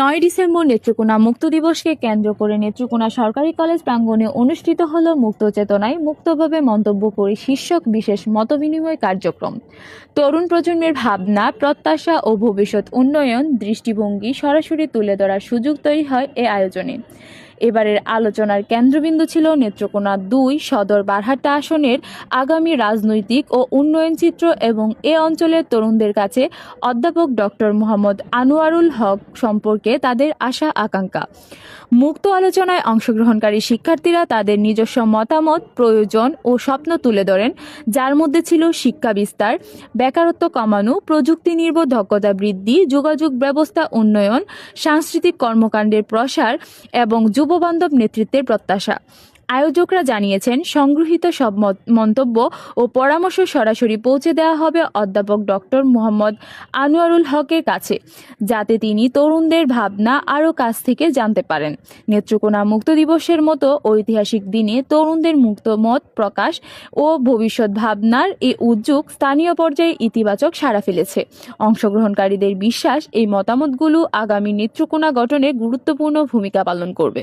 নয় ডিসেম্বর নেত্রকোনা মুক্ত দিবসকে কেন্দ্র করে নেত্রকোনা সরকারি কলেজ প্রাঙ্গনে অনুষ্ঠিত হল মুক্ত চেতনায় মুক্তভাবে মন্তব্য করে শীর্ষক বিশেষ মতবিনিময় কার্যক্রম। তরুণ প্রজন্মের ভাবনা, প্রত্যাশা ও ভবিষ্যৎ উন্নয়ন দৃষ্টিভঙ্গি সরাসরি তুলে ধরার সুযোগ তৈরি হয় এ আয়োজনে। এবারের আলোচনার কেন্দ্রবিন্দু ছিল নেত্রকোনা দুই, সদর বারহাট্টা আসনের আগামী রাজনৈতিক ও উন্নয়ন চিত্র এবং এ অঞ্চলের তরুণদের কাছে অধ্যাপক ডক্টর মোহাম্মদ আনোয়ারুল হক সম্পর্কে তাদের আশা, আকাঙ্ক্ষা। মুক্ত আলোচনায় অংশগ্রহণকারী শিক্ষার্থীরা তাদের নিজস্ব মতামত, প্রয়োজন ও স্বপ্ন তুলে ধরেন, যার মধ্যে ছিল শিক্ষা বিস্তার, বেকারত্ব কমানো, প্রযুক্তি নির্ভর দক্ষতা বৃদ্ধি, যোগাযোগ ব্যবস্থা উন্নয়ন, সাংস্কৃতিক কর্মকাণ্ডের প্রসার এবং যুববান্ধব নেতৃত্বের প্রত্যাশা। আয়োজকরা জানিয়েছেন, সংগৃহীত সব মন্তব্য ও পরামর্শ সরাসরি পৌঁছে দেওয়া হবে অধ্যাপক ডক্টর মোহাম্মদ আনোয়ারুল হকের কাছে, যাতে তিনি তরুণদের ভাবনা আরও কাছ থেকে জানতে পারেন। নেত্রকোনা মুক্ত দিবসের মতো ঐতিহাসিক দিনে তরুণদের মুক্ত মত প্রকাশ ও ভবিষ্যৎ ভাবনার এই উদ্যোগ স্থানীয় পর্যায়ে ইতিবাচক সাড়া ফেলেছে। অংশগ্রহণকারীদের বিশ্বাস, এই মতামতগুলো আগামী নেত্রকোনা গঠনে গুরুত্বপূর্ণ ভূমিকা পালন করবে।